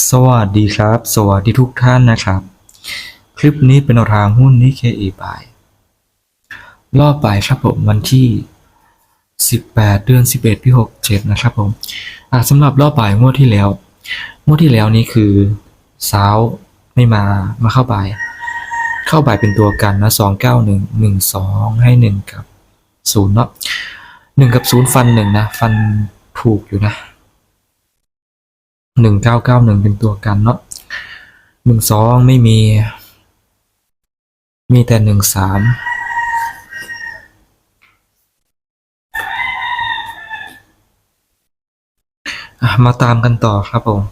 สวัสดีครับ สวัสดีทุกท่านนะครับ คลิปนี้เป็นแนวทางหุ้นนิเคอีบายรอบบ่ายครับผมวันที่ 18 เดือน 11 ปี 67 นะครับผมสำหรับรอบบ่ายงวดที่แล้ว งวดที่แล้วนี่คือเช้าไม่มามาเข้าบ่าย เข้าบ่ายเป็นตัวกันนะ 291 12 ให้ 1 กับ 0 เนาะ1กับ 0 ฟัน 1 นะ ฟันถูกอยู่นะ หนึ่งเก้าเก้าหนึ่งเป็นตัวกันเนาะหนึ่งสองไม่มี มีแต่หนึ่งสามมาตามกันต่อครับผม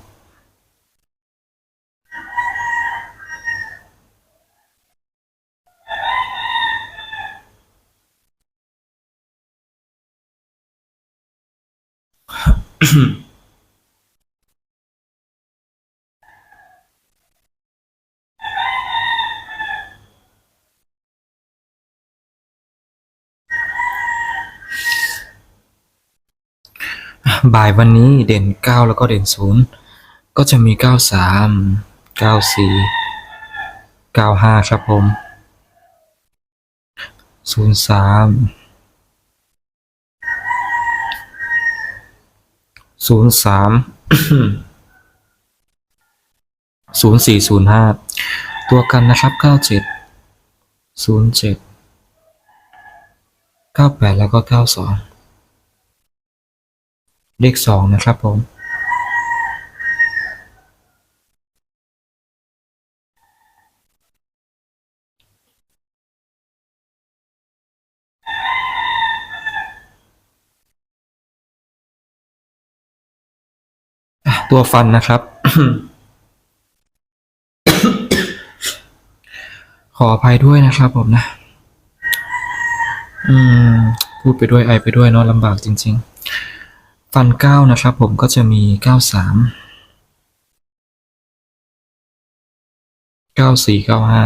บ่ายวันนี้เด่นเก้าแล้วก็เด่นศูนย์ก็จะมีเก้าสามเก้าสี่เก้าห้าครับผมศูนย์สามศูนย์สามศูนย์สี่ศูนย์ห้าตัวกันนะครับเก้าเจ็ดศูนย์เจ็ดเก้าแปดแล้วก็เก้าสอง เลขสองนะครับผม ตัวฟันนะครับ ขออภัยด้วยนะครับผมนะ อืม พูดไปด้วยไอไปด้วยเนาะลำบากจริง ๆ ฟันเก้านะครับผมก็จะมีเก้าสามเก้าสี่เก้าห้า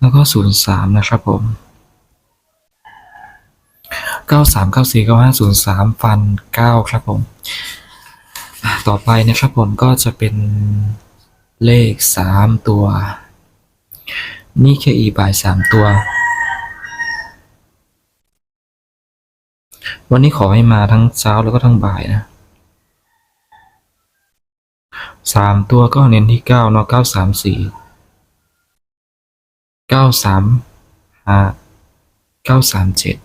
แล้วก็ศูนย์สามนะครับผมเก้าสามเก้าสี่เก้าห้าศูนย์สามฟันเก้าครับผม ต่อไปนะครับผมก็จะเป็นเลขสามตัวนี่แค่อีบายสามตัว วันนี้ขอให้มาทั้งเช้าแล้วก็ทั้งบ่ายนะสามตัวก็เน้นที่เก้าเนาะเก้าสามสี่เก้าสามห้าเก้าสามเจ็ด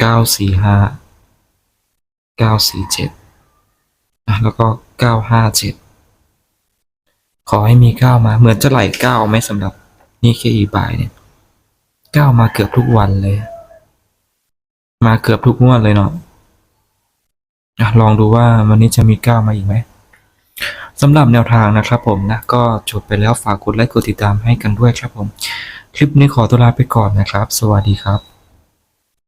เก้าสี่ห้าเก้าสี่เจ็ดแล้วก็เก้าห้าเจ็ดขอให้มีเก้ามา เหมือนจะไหลเก้าไหมสำหรับนี่แค่อีบายเนี่ยเก้ามาเกือบทุกวันเลย มาเกือบทุกงวดเลยเนาะลองดูว่าวันนี้จะมีก้าวมาอีกไหมสำหรับแนวทางนะครับผมนะ ก็จบไปแล้วฝากกดไลค์กดติดตามให้กันด้วยครับผม คลิปนี้ขอตัวลาไปก่อนนะครับ สวัสดีครับ